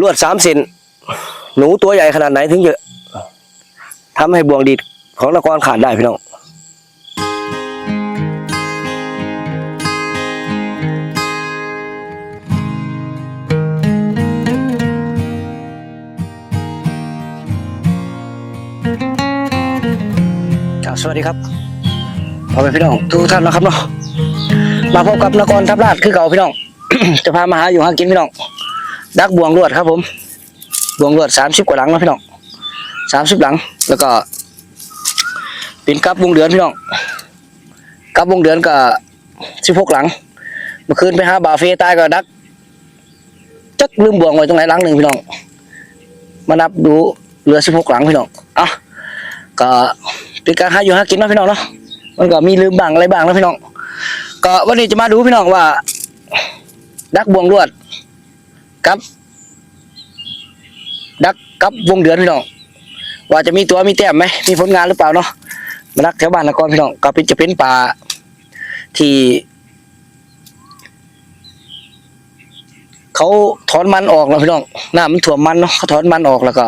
ลวดสามเซนหนูตัวใหญ่ขนาดไหนถึงจะทำให้บ่วงดีดของนครขาดได้พี่น้องครับสวัสดีครับพ่อแม่พี่น้องทุกท่านนะครับเนาะมาพบกับนครทับลาดคือเก่าพี่น้อง จะพามาหาอยู่หากินพี่น้อง ดักบ่วงลวดครับ ผมบ่วงลวดสามสิบกว่าหลังนะพี่น้องสามสิบหลัง แล้วก็เป็นกับวงเดือนพี่น้องกับวงเดือนก็สิบหกหลังเมื่อคืนไปหาบาเฟ่ใต้ก็ดักจักลืมบ่วงไว้ตรงไหนหลังหนึ่งพี่น้องมานับดูเหลือสิบหกหลังพี่น้องอะก็เป็นการหาอยู่หากินนาะพี่น้องเนาะมันก็มีลืมบ้างอะไรบ้างนะพี่น้อง ก็วันนี้จะมาดูพี่น้องว่า ดักบ่วงลวด กับ ดักกับวงเดือนพี่น้องว่าจะมีตัวมีแต้มไหมมีผลงานหรือเปล่าเนาะมาดักแถวบ้านนครพี่น้องก็เป็นจะเป็นป่าที่ เขาถอนมันออกแล้วพี่น้องหน้ามันถ่วมมันเนาะเขาถอนมันออกแล้วก็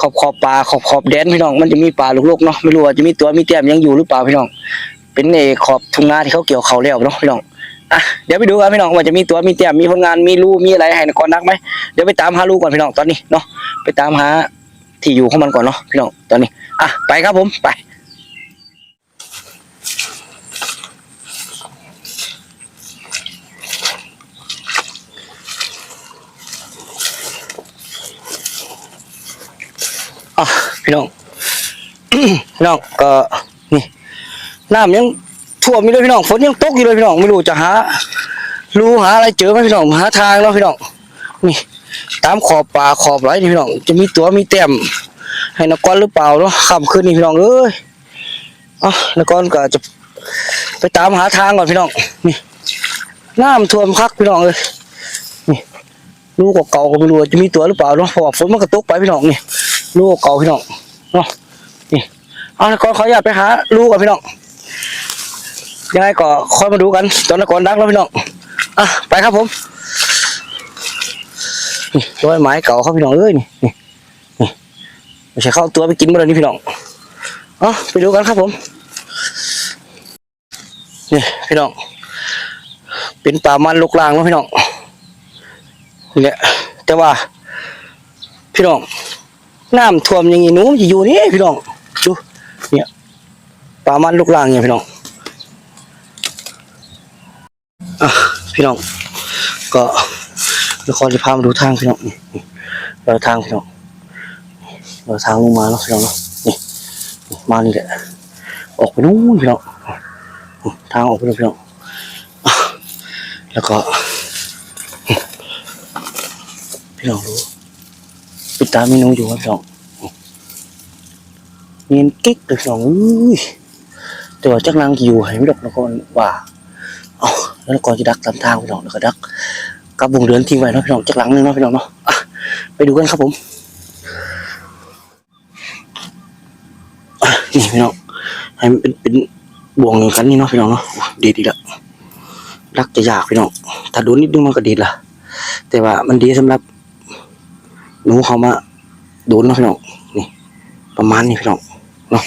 ขอบขอบป่าขอบขอบแดนพี่น้องมันจะมีป่าลูกๆเนาะไม่รู้ว่าจะมีตัวมีแต้มยังอยู่หรือเปล่าพี่น้อง เป็นเอขอบทุ่งนาที่เขาเกี่ยวเขาแล้วเนาะพี่น้อง อะเดี๋ยวไปดูกันพี่น้องว่าจะมีตัวมีแต้มมีผลงานมีรูมีอะไรให้นครนักไหมเดี๋ยวไปตามหารูก่อนพี่น้องตอนนี้เนาะไปตามหาที่อยู่ของมันก่อนเนาะพี่น้องตอนนี้อะไปครับผมไปอะพี่น้องพี่น้องก็นี่น้ำยัง ท่วมอยู่เลยพี่น้องฝนยังตกอยู่เลยพี่น้องไม่รู้จะหารู้หาอะไรเจอไหมพี่น้องหาทางแล้วพี่น้องนี่ตามขอบป่าขอบไรนี่พี่น้องจะมีตัวมีแต้มให้นกรหรือเปล่าเนาะค่ำคืนนี่พี่น้องเอ้ยอะนกรก็จะไปตามหาทางก่อนพี่น้องนี่น้ำท่วมคักพี่น้องเลยนี่ลูกเก่าก็ไม่รู้ว่าจะมีตัวหรือเปล่าเนาะเพราะว่าฝนมันก็ตกไปพี่น้องนี่ลูกเก่าพี่น้องเนาะนี่เอานกรขออนุญาตไปหาลูกก่อนพี่น้อง ยังไงก็ค่อยมาดูกัน ตอนนกรดักแล้วพี่น้องอะไปครับผมร้อยไม้เก่าครับพี่น้องเอ้ยนี่นี่นี่ไม่ใช่เข้าตัวไปกินมาเลยนี่พี่น้องเอ๋อไปดูกันครับผมนี่พี่น้อง เป็นป่ามันลุกลางเนาะพี่น้องเนี่ยแต่ว่า พี่น้องน้ำท่วมอย่างงี้หนูมันจะอยู่นี่พี่น้องดูเนี่ยป่ามันลุกลางเนี่ยพี่น้อง อะ พี่น้อง ก็นครจะพามาดูทางพี่น้องนี่เราทางพี่น้องเราทางลงมาเนาะพี่น้องเนาะนี่มานี่แหละออกไปนู่นพี่น้องทางออกไปนู่นพี่น้องแล้วก็พี่น้องรู้ปิดตาเมนูอยู่ครับพี่น้องเนียนกิ๊กเลยพี่น้องอุ้ยแต่ว่าจักนางกี่อยู่ให้ไม่ดอกนครว่า แล้วก่อนจะดักตามทางพี่น้องแล้วก็ดักกับวงเดือนทิ้งไว้เนาะพี่น้องจากหลังนึงเนาะพี่น้องเนาะไปดูกันครับผมนี่พี่น้องให้มันเป็นเป็นบ่วงอย่างกันนี่เนาะพี่น้องเนาะดีดีละดักจะยากพี่น้องถ้าโดนนิดนึงมันก็ดีละแต่ว่ามันดีสำหรับหนูเขามาโดนเนาะพี่น้องนี่ ประมาณนี้พี่น้องเนาะ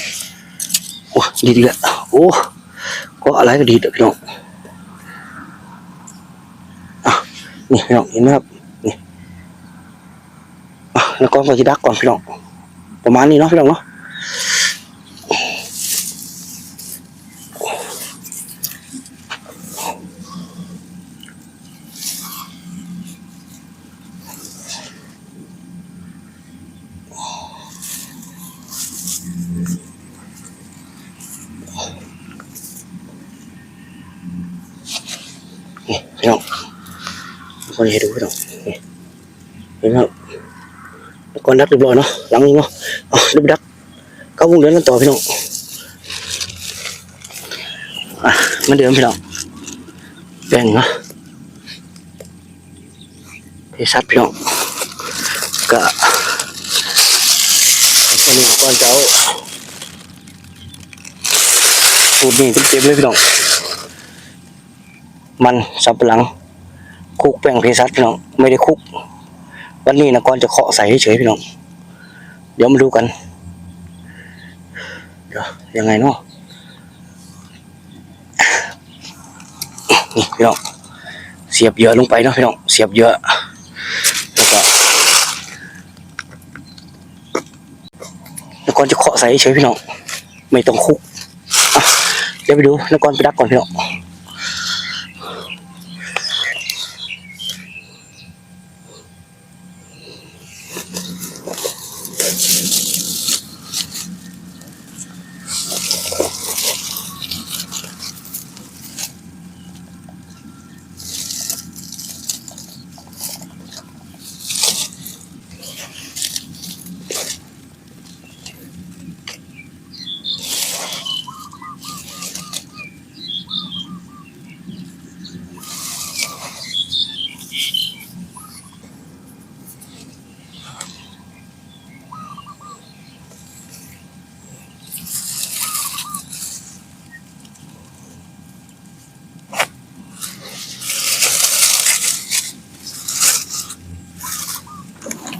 โอ้ดีดีละโอ้ก็อะไรก็ดีเด้อพี่น้อง นี่พี่น้องเห็นไหมครับนี่แล้วก็เราจะดักก่อนพี่น้องประมาณนี้เนาะพี่น้องเนาะนี่พี่น้อง คนให้ดูพี่น้องเห็นไหมครับแล้วก่อนดักเรียบร้อยเนาะหลังนี้เนาะเอ๋อเรียบดักก็วงเดือนกันต่อพี่น้องอะเหมาเดิมพี่น้องแบ่งเนาะเพชัดพี่น้องก็คนนี้ก่อนจะเอาสูตรนี้เต็มเลยพี่น้องมันสับหลัง คุกแป้งเพสัตพี่น้องไม่ได้คุก วันนี้นะก่อนจะเคาะใส่เฉยพี่น้องเดี๋ยวมาดูกันเดี๋ยวยังไงเนาะนี่พี่น้องเสียบเยอะลงไปเนาะพี่น้องเสียบเยอะแล้วก็แล้วก่อนจะเคาะใส่เฉยพี่น้องไม่ต้องคุกเดี๋ยวไปดูแล้วก่อนไปดักก่อนพี่น้อง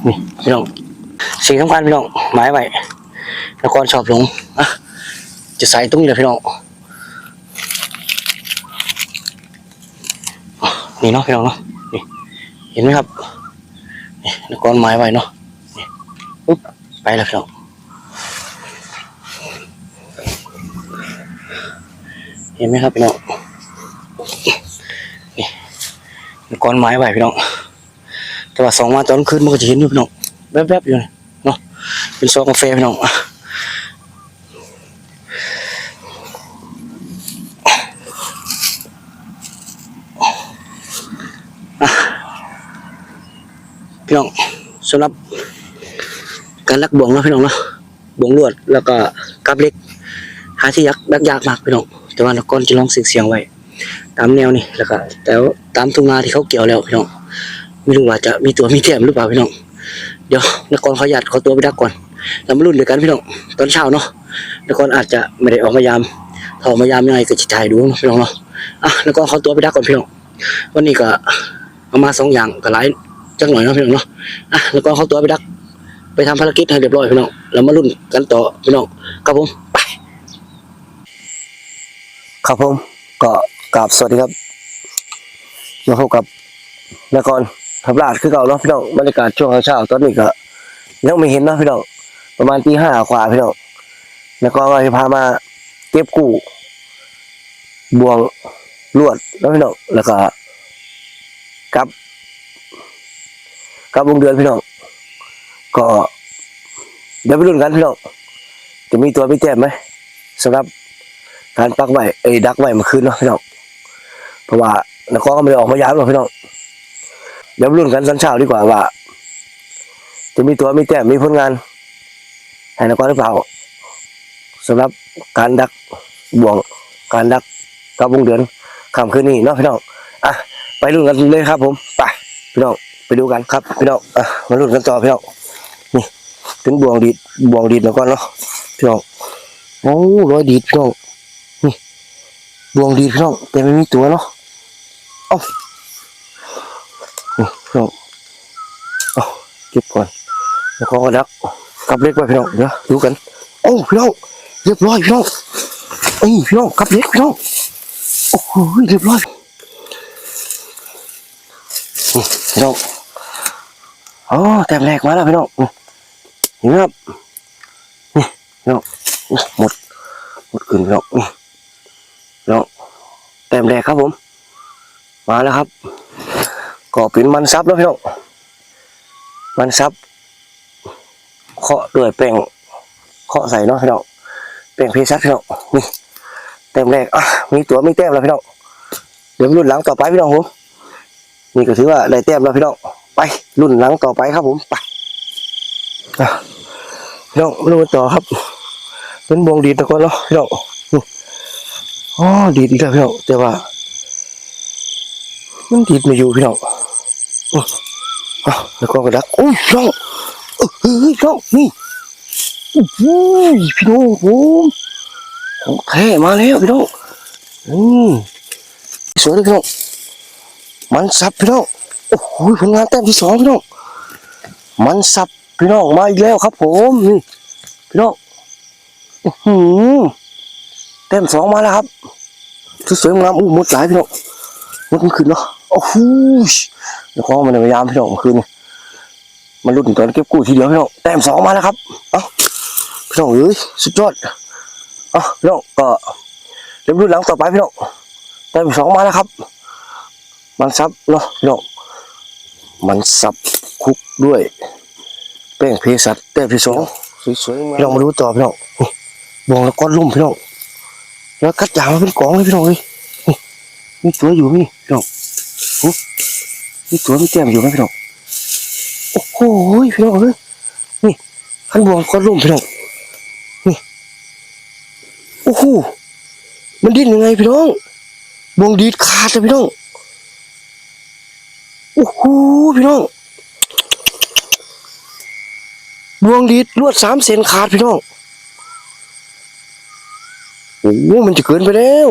นี่พี่น้องสิ่งสำคัญพี่น้องหมายไว้นครชอบลงอะจะใส่ตรงนี้เลยพี่น้องนี่เนาะพี่น้องเนาะนี่เห็นไหมครับนี่นครหมายไว้เนาะนี่ปุ๊บไปแล้วพี่น้องเห็นไหมครับพี่น้องนี่นครหมายไว้พี่น้อง แต่ว่าสองมาตอนคืนมันก็จะเห็นอยู่พี่น้องแวบๆอยู่เนาะเป็นซองกาแฟพี่น้องอะพี่น้องสำหรับการลักบ่วงเนาะพี่น้องเนาะบ่วงลวดแล้วก็กับเล็ก หาที่ยักดักยากมากพี่น้องแต่ว่าเราก่อนจะลองเสียงเสียงไว้ ตามแนวนี่แล้วก็แต่ว่าตามทุ่งนาที่เขาเกี่ยวแล้วพี่น้อง ไม่รู้ว่าจะมีตัวมีแถมหรือเปล่าพี่น้องเดี๋ยวนครขอหยัดขอตัวไปดักก่อนแล้วมาลุ้นด้วยกันพี่น้องตอนเช้าเนาะนครอาจจะไม่ได้ออกมายามถอมายามยังไงก็จะถ่ายดูเนาะพี่น้องเนาะอะนครขอตัวไปดักก่อนพี่น้องวันนี้ก็เอามาสองอย่างก็หลายจังหน่อยเนาะพี่น้องเนาะอะนครขอตัวไปดัก ไปทำภารกิจให้เรียบร้อยพี่น้องแล้วมาลุ้นกันต่อพี่น้องครับผมไปครับผมก็กราบสวัสดีครับมาพบกับนคร ทับลาดคือเก่าเนาะพี่น้องบรรยากาศช่วงเช้าตอนนี้ก็ยังไม่เห็นเนาะพี่น้องประมาณตีห้ากว่าพี่น้องแล้วก็ว่าจะพามาเก็บกู้บวงลวดแล้วพี่น้องแล้วก็กลับกลับวงเดือนพี่น้องก็เดี๋ยวไปรุ่นกันพี่น้องจะมีตัวมีแต้มไหมสำหรับการปักไว้เอ้ดักไว้เมื่อคืนเนาะพี่น้องเพราะว่านครก็ไม่ได้ออกมายามหรอกพี่น้อง เดี๋ยวรุ่นกันสันเช้าดีกว่าว่า จะมีตัวมีแต้มมีผลงานให้นกรหรือเปล่าสำหรับการดักบ่วงการดักกับวงเดือนคำคืนนี้เนาะพี่น้องอะไปรุ่นกันเลยครับ ผมไปพี่น้องไปดูกันครับพี่น้องอะมารุ่นกันต่อพี่น้องนี่เป็นบ่วงดีดบ่วงดีดนกรเนาะพี่น้องโอ้ร้อยดีดพี่น้องนี่บ่วงดีดพี่น้องแต่ไม่มีตัวเนาะเอ้า นี่พี่น้อง เก็บก่อนแล้วก็ดักกลับเล็กไว้พี่น้องเดี๋ยวดูกันโอ้พี่น้องเรียบร้อยพี่น้องเอ้ยพี่น้องกลับเล็กพี่น้องโอ้โหเรียบร้อยพี่น้องอ๋อแต้มแรกมาแล้วพี่น้องนี่เห็นไหมครับนี่พี่น้องหมดหมดขึ้นพี่น้องนี่พี่น้องแต้มแรกครับผม มาแล้วครับ ก็เป็นมันซับแล้วพี่น้อง มันซับเคาะด้วยแป้งเคาะใส่เนาะพี่น้องแป้งเพซัสพี่น้องนี่เต็มแรกอะมีตัวมีแต้มแล้วพี่น้องเดี๋ยวรุ่นหลังต่อไปพี่น้องผมนี่ก็ถือว่าได้แต้มแล้วพี่น้องไปรุ่นหลังต่อไปครับผมไปอะพี่น้องรุ่นต่อครับเป็นวงดีตะกอนเนาะพี่น้องอ๋อดีดอีกแล้วพี่น้องแต่ว่ามันดีดไม่อยู่พี่น้อง อื้ออะแล้วก็กระดักโอ้ยพี่องเฮ้ยพี่องนี่โอ้โหพี่น้องผมของแท้มาแล้วพี่น้องอืมสวยเลยพี่น้องมันสับพี่น้องโอ้โหผลงานแต้มที่สองพี่น้องมันสับพี่น้องมาอีกแล้วครับ ผมนี่พี่น้องอื้อหือเต็มสองมาแล้วครับสวยงามอู้หมดหลายพี่น้องมดมันขึ้นเนาะ โอ้โหเดี๋ยวของมันพยายามพี่น้องเมื่อคืนนี่มันรุดตอนเก็บกู้ทีเดียวพี่น้องแต้มสองมาแล้วครับเอ้าพี่น้องเอ้ยสุดยอดเอ้าพี่น้องก็เดี๋ยวรุ่นหลังต่อไปพี่น้องแต้มสองมาแล้วครับ มันซับเนาะพี่น้องมันซับคลุกด้วย แป้งเพสัตแต้มที่สองสวยๆพี่น้องมาดูต่อพี่น้องนี่บวงแล้วก้อนลุ่มพี่น้องแล้วคัดยางมาเป็นกองเลยพี่น้องเลยนี่มีตัวอยู่ไหมนี่พี่น้องนี่ มีตัวมีแต้มอยู่ไหมพี่น้องโอ้โหพี่น้องเอ้ยนี่ขันบวงก้อนลุ่มพี่น้องนี่โอ้โหมันดิ้นยังไงพี่น้องบวงดีดขาดเลยพี่น้องโอ้โหพี่น้องบวงดีดลวดสามเซนขาดพี่น้องโอ้โหมันจะเกินไปแล้ว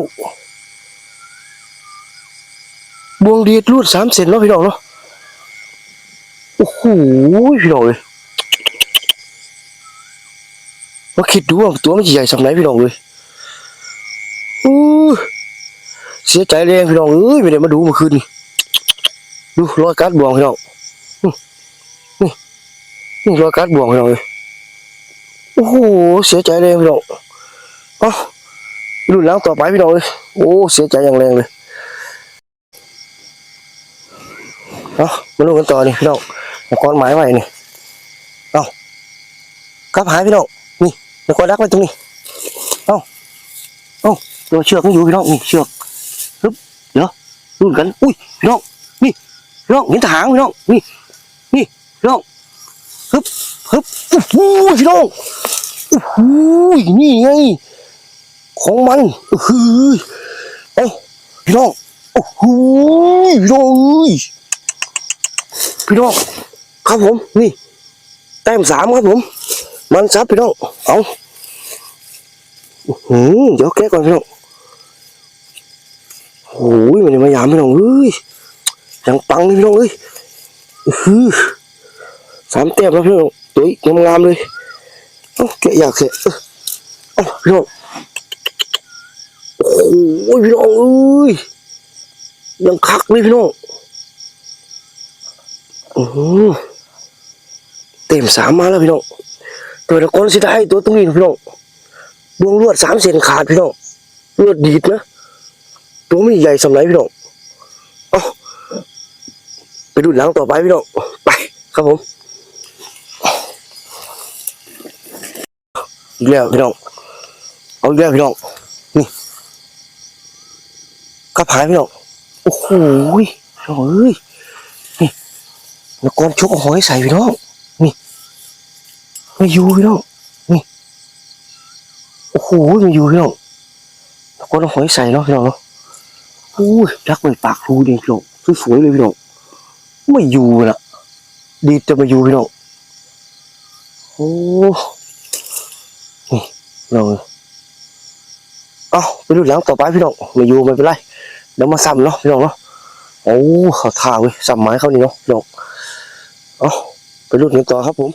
บวงดีดลวดสามเซนเนาะพี่น้องเนาะโอ้โหพี่น้องเลยมาคิดดูว่าตัวมันใหญ่สักไหนพี่น้องเลยอู้เสียใจแรงพี่น้องเอ้ยไม่ได้มาดูเมื่อคืนนี่ดูรอยกัดบวงพี่น้องนี่นี่รอยการ์ดบ่วงพี่น้องเลยโอ้โหเสียใจเลยพี่น้องเอ้ารุ่นล้างต่อไปพี่น้องเลยโอ้เสียใจอย่างแรงเลย เอามาดูกันต่อนี่พี่น้องตะกอนไม้ไว้นี่เอากลับหายพี่น้องนี่ตะกอนรักไว้ตรงนี้เอาเอาตัวเชือกมันอยู่พี่น้องนี่เชือกฮึบเดี๋ยวรุ่นกันอุ้ยพี่น้องนี่พี่น้องเห็นทหารพี่น้องนี่นี่พี่น้องฮึบฮึบโอ้โหพี่น้องโอ้โหนี่ไงของมันเออเอ้าพี่น้องโอ้โหพี่น้องเอ้ พี่น้องครับผมนี่ แต้มสามครับผม มันซับพี่น้องเอาหืมเดี๋ยวแก้ก่อนพี่น้องโอ้ยมันยังมายามพี่น้องเอ้ยยังปังเลยพี่น้องเอ้ยอื้อสามแต้มแล้วพี่น้องตัวอีกงามๆเลยเอ้าแกะอยากเสียเอ้าพี่น้องโอ้ยพี่น้องเอ้ยยังคักเลยพี่น้อง เต็มสามมาแล้วพี่น้องตัวตะกอนสิได้ตัวตรงนี้นพี่น้องดวงลวดสามเซนขาดพี่น้องลวดดีดนะตัวไม่ใหญ่สำไรพี่น้องเอาไปดูหลังต่อไปพี่น้องไปครับผมอีกแล้วพี่น้องเอาอีกแล้วพี่น้องนี่กระพายพี่น้องโอ้โหพี่น้องเอ้ย แล้วก้อนชกหอยใส่พี่น้องนี่ไม่อยู่พี่น้องนี่โอ้โหไม่อยู่พี่น้องแล้วก้อนเอาหอยใส่เนาะพี่น้องเนาะโอ้ยักเหมือนปากรูเดีพี่น้องสวยๆเลยพี่น้องไม่อยู่น่ะดีจะมาอยู่พี่น้องโอ้พี่น้องเอ้ยเอาไปดูหลังต่อไปพี่น้องม่อยู่ไม่เป็นไรเดี๋ยวมาซ้ำเนาะพี่น้องเนาะโอ้เขาท่าเว้ยซ้ำไม้เขานี่เนาะพี่น้อง เอาไปดูกันต่อครับผม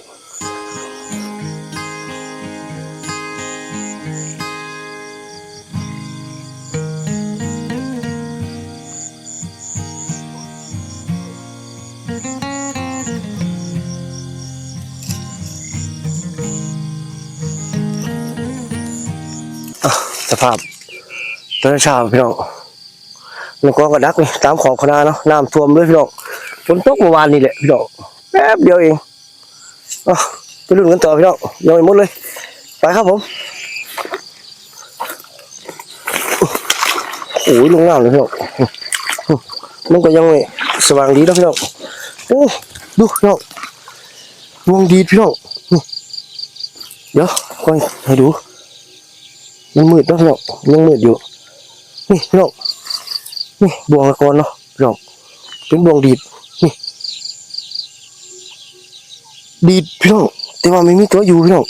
สภาพตอนเช้าพี่น้องแล้วก็กระดักนี่ตามของคณะเนาะน้ำท่วมด้วยพี่น้องฝนตกเมื่อวานนี่แหละพี่น้อง แป๊บเดียวเองเอ้าไปลุ้นกันต่อพี่น้องยังไม่หมดเลย ไปครับผมโอ้ยลงน้ำเลยพี่น้องมันก็ยังไม่สว่างดีแล้วพี่น้องโอ้ดูพี่น้องดวงดีพี่น้องนี่เดี๋ยวค่อยให้ดู มันมืดเนาะพี่น้องยังมืดอยู่นี่พี่น้องนี่บวงละกอนเนาะพี่น้องเป็นบวงดีดนี่ ดีดพี่น้องแต่ว่าไม่มีตัวอยู่พี่น้อง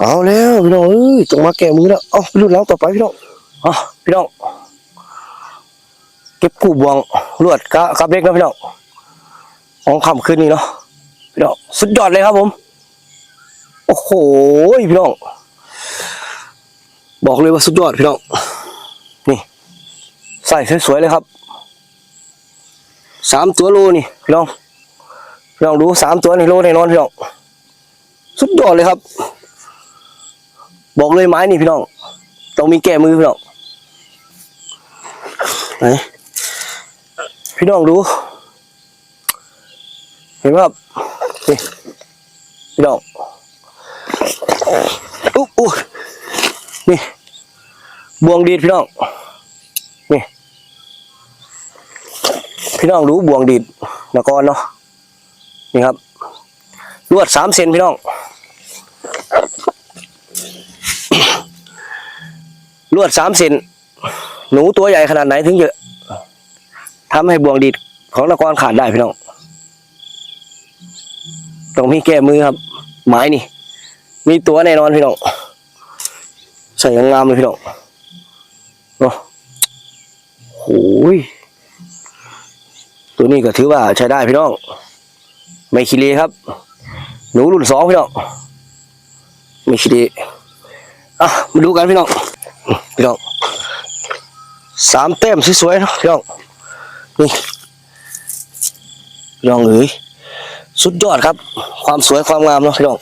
เอาแล้วพี่น้องเอ้ยต้องมาแก้มือแล้วเอาไปรุ่นแล้วต่อไปพี่น้องอะพี่น้องเก็บกู้บวงลวดกะกับเล็กนะพี่น้องของคำคืนนี้เนาะพี่น้องสุดยอดเลยครับผม โอ้โหพี่น้องบอกเลยว่าสุดยอดพี่น้องนี่ใส่สวยๆเลยครับสามตัวโลนี่พี่น้อง พี่น้องดูสามตัวในโลแน่นอนพี่น้องสุดยอดเลยครับ บอกเลยไม้นี่พี่น้องต้องมีแก้มือพี่น้องไหนพี่น้องดู เห็นไหมครับนี่พี่น้องอุ๊บอุ๊ยนี่บวงดีดพี่น้องนี่พี่น้องรู้บวงดีดนกรเนาะ นี่ครับลวดสามเซนพี่น้องลวดสามเซนหนูตัวใหญ่ขนาดไหนถึงจะทำให้บ่วงดีดของนกรขาดได้พี่น้องต้องมีแก้มือครับไม้นี่ มีตัวแน่นอนพี่น้องใส่งามเลยพี่น้องเนาะโอ้ยตัวนี้ก็ถือว่าใช้ได้พี่น้อง ไม่ขี้เลครับ หนูรุ่นสองพี่น้องไม่ขี้เลอะมาดูกันพี่น้องพี่น้องสามแต้มสวยๆเนาะพี่น้องนี่พี่น้องเอ้ยสุดยอดครับ ความสวยความงามเนาะพี่น้อง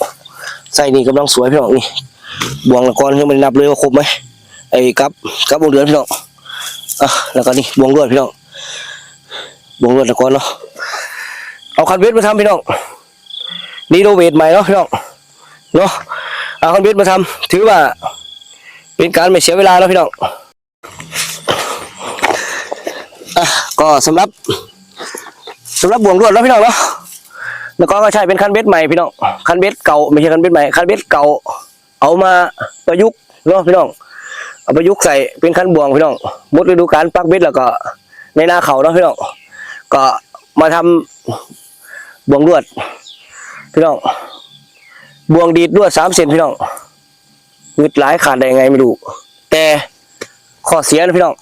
ใส่นี่กำลังสวยพี่น้องนี่บวงละกรยังไม่นับเลยว่าครบไหมไอ้กับกับวงเดือนพี่น้องอะแล้วก็นี่บวงรวดพี่น้องบวงรวดละกรเนาะ เอาคันเวทมาทำพี่น้องนี่โรเวทใหม่เนาะพี่น้องเนาะเอาคันเวทมาทำถือว่า เป็นการไม่เสียเวลาแล้วพี่น้องอะก็สำหรับสำหรับบ่วงรวดแล้วพี่น้องเนาะแล้วก็ก็ใช้เป็นคันเบ็ดใหม่พี่น้องคันเบ็ดเก่าไม่ใช่คันเบ็ดใหม่คันเบ็ดเก่า เอามาประยุกต์เนาะพี่น้องเอาประยุกต์ใส่เป็นคันบ่วงพี่น้องหมดฤดูกาลปักเบ็ดแล้วก็ ในนาเขาเนาะพี่น้องก็มาทำ บวงลวด พี่น้อง บวงดีดลวดสามเซนพี่น้องงึดหลายขาดได้ไงไม่รู้แต่ข้อเสียนะพี่น้อง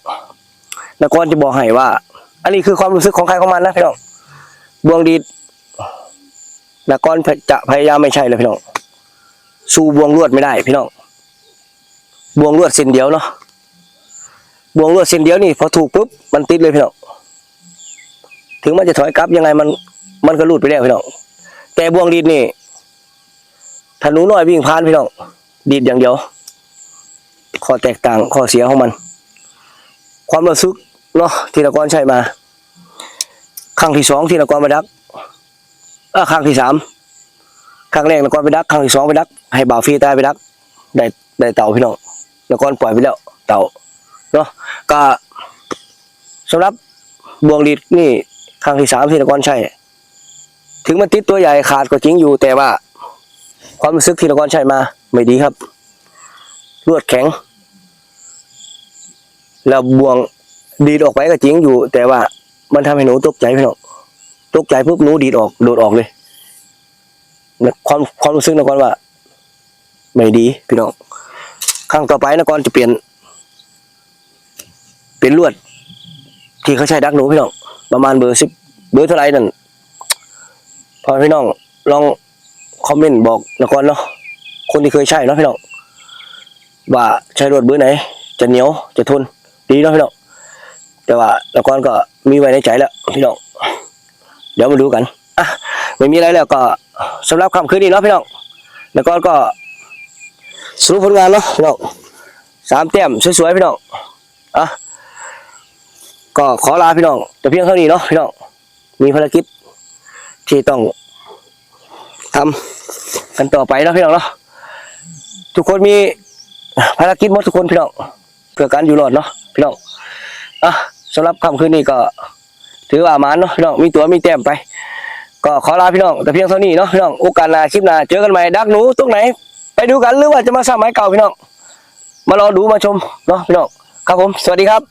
นกรจะบอกให้ว่า อันนี้คือความรู้สึกของใครของมันนะพี่น้องบวงดีดนักกรจะพยายามไม่ใช่เลยพี่น้องสู้บวงลวดไม่ได้ พี่น้องบวงลวดเส้นเดียวเนาะบวงลวดเส้นเดียวนี่พอถูกปุ๊บมันติดเลยพี่น้องถึงมันจะถอยกลับยังไงมัน มันก็หลุดไปแล้วพี่น้องแต่บ่วงดีดนี่ถ้าหนูน้อยวิ่งผ่านพี่น้องดีดอย่างเดียวข้อแตกต่างข้อเสียของมัน ความรู้สึกเนาะที่นักกรใช้มาครั้งที่สองที่นักกรมาดักเออครั้งที่สามครั้งแรกนกรไปดักครั้งที่สองไปดัก ให้บ่าวฟีตายไปดัก ได้ได้เต่าพี่น้องนกรปล่อยไปแล้วเต่าเนาะก็สำหรับบ่วงดีดนี่ครั้งที่สามที่นกรใช่ ถึงมันติดตัวใหญ่ขาดก็จริงอยู่ แต่ว่า ความรู้สึกที่นกรใช้มา ไม่ดีครับลวดแข็ง แล้วบวงดีดออกไปก็จริงอยู่ แต่ว่ามันทำให้หนูตกใจพี่น้องตกใจปุ๊บหนูดีดออกโดดออกเลยความความรู้สึกนะก่อนว่า ไม่ดีพี่น้องครั้งต่อไปนะก่อนจะเปลี่ยน เป็นลวด ที่เขาใช้ดักหนูพี่น้องประมาณเบอร์สิบเบอร์เท่าไหรนั่น พอพี่น้องลองคอมเมนต์บอกนะก่อนเนาะคนที่เคยใช้เนาะพี่น้องว่าใช้ลวดเบอร์ไหน จะเหนียวจะทนดีเนาะพี่น้องแต่ว่าละก่อนก็มีไว้ในใจแล้วพี่น้องเดี๋ยวมาดูกันอะไม่มีอะไรแล้วก็สำหรับคำคืนนี้เนาะพี่น้องแล้วก็ก็สรุปผลงานเนาะพี่น้องสามเต็มสวยๆพี่น้องอะก็ขอลาพี่น้องแต่เพียงเท่านี้เนาะพี่น้องมีภารกิจ ที่ต้องทำกันต่อไปนะพี่น้องเนาะทุกคนมีภารกิจหมดทุกคนพี่น้องเพื่อการอยู่รอดเนาะพี่น้องอะสำหรับค่ำคืนนี้ก็ ถือว่ามานเนาะพี่น้องมีตัวมีแต้มไป ก็ขอลาพี่น้องแต่เพียงเท่านี้เนาะพี่น้องโอกาสหน้าคลิปหน้าเจอกันใหม่ดักหนูตรงไหน ไปดูกันหรือว่าจะมาสร้างไม้เก่าพี่น้องมารอดูมาชมเนาะพี่น้องครับผม สวัสดีครับ